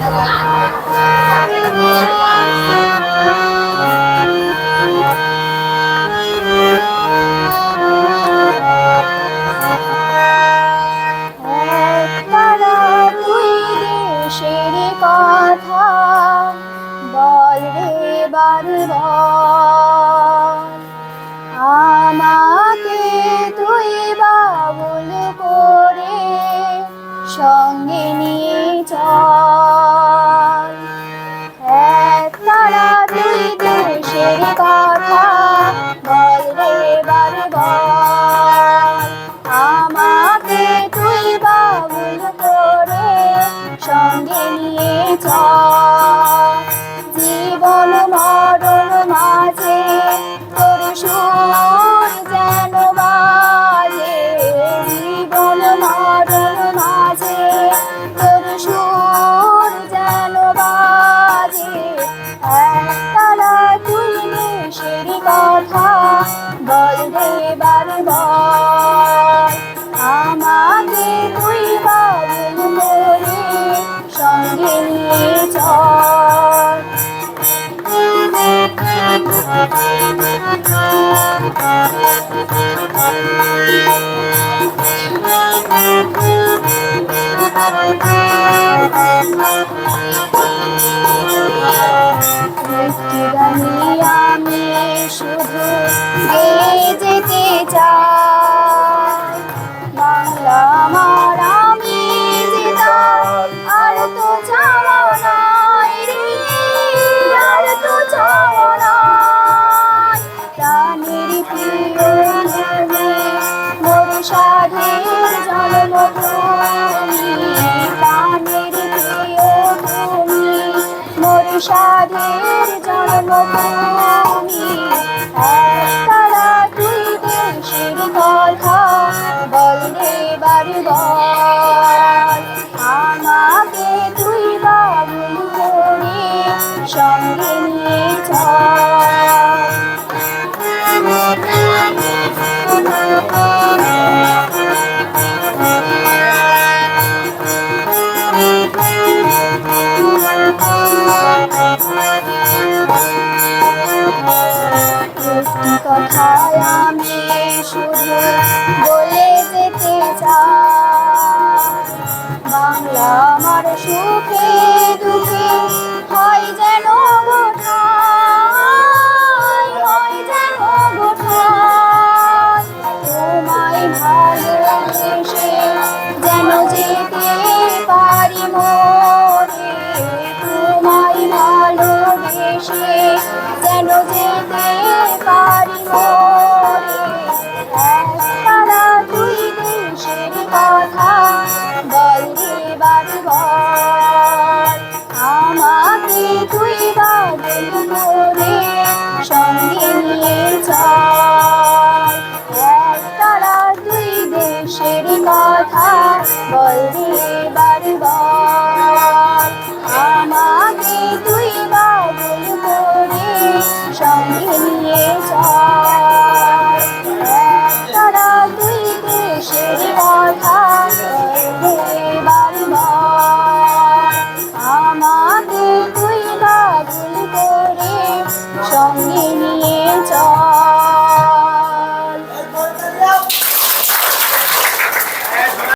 Thank you. নিয়ে জীবন মরণ মাঝে তোর সুর যেন বাজে। জীবন মরণ মাঝে তোর সুর যেন বাজে। একতলা তুই দেশের কথা আমি শুধু যেতে চাই সাধের জন্মভূমি কথায় আমি শুধু বলে যেতে চাই। বাংলা আমার সুখে দুঃখে হয় যেন গোঠাই, হয় যেন গোঠাই। তোমায় ভালোবেসে যেন যেতে পারি মোরে তোমায় ভালোবেসে যেন যেতে বল দুইবার বল আমাকে দুইবার করে সঙ্গে